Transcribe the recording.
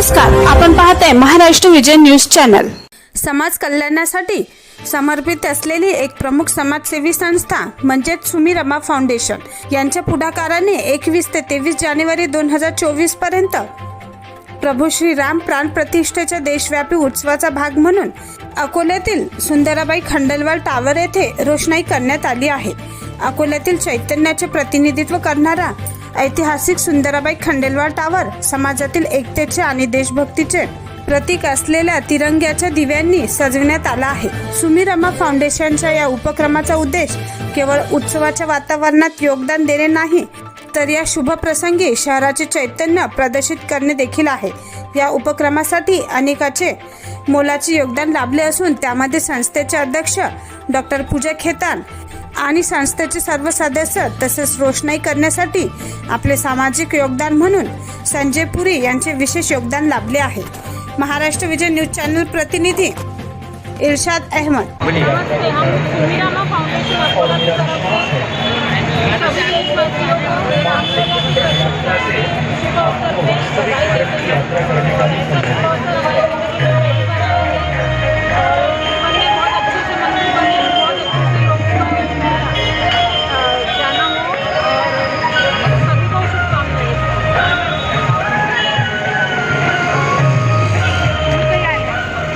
नमस्कार आपण पाहताय महाराष्ट्र विजय न्यूज चॅनल. समाज कल्याणासाठी समर्पित असलेली एक प्रमुख समाजसेवी संस्था म्हणजेच सुमीरमा फाउंडेशन यांच्या पुढाकाराने एकवीस ते तेवीस जानेवारी दोन हजार चोवीसपर्यंत प्रभू श्रीराम प्राण प्रतिष्ठेच्या देशव्यापी उत्सवाचा भाग म्हणून अकोल्यातील सुंदराबाई खंडलवाल टावर येथे रोषणाई करण्यात आली आहे. अकोल्यातील चैतन्याचे प्रतिनिधित्व करणारा ऐतिहासिक सुंदराबाई खंडेलवाल टावर समाजातील एकतेचे आणि देशभक्तीचे प्रतीक असलेल्या तिरंग्याच्या दिव्यांनी सजविण्यात आला आहे. सुमीरमा फाउंडेशनच्या या उपक्रमाचा उद्देश केवळ उत्सवाच्या वातावरणात योगदान देणे नाही तर या शुभ प्रसंगी शहराचे चैतन्य प्रदर्शित करणे देखील आहे. या उपक्रमासाठी अनेकाचे मोलाचे योगदान लाभले असून त्यामध्ये संस्थेचे अध्यक्ष डॉक्टर पूजा खेतान आणि संस्थेचे सर्व सदस्य तसेच रोषणाई करण्यासाठी आपले सामाजिक योगदान म्हणून संजय पुरी यांचे विशेष योगदान लाभले आहे. महाराष्ट्र विजय न्यूज चॅनल प्रतिनिधी इर्शाद अहमद.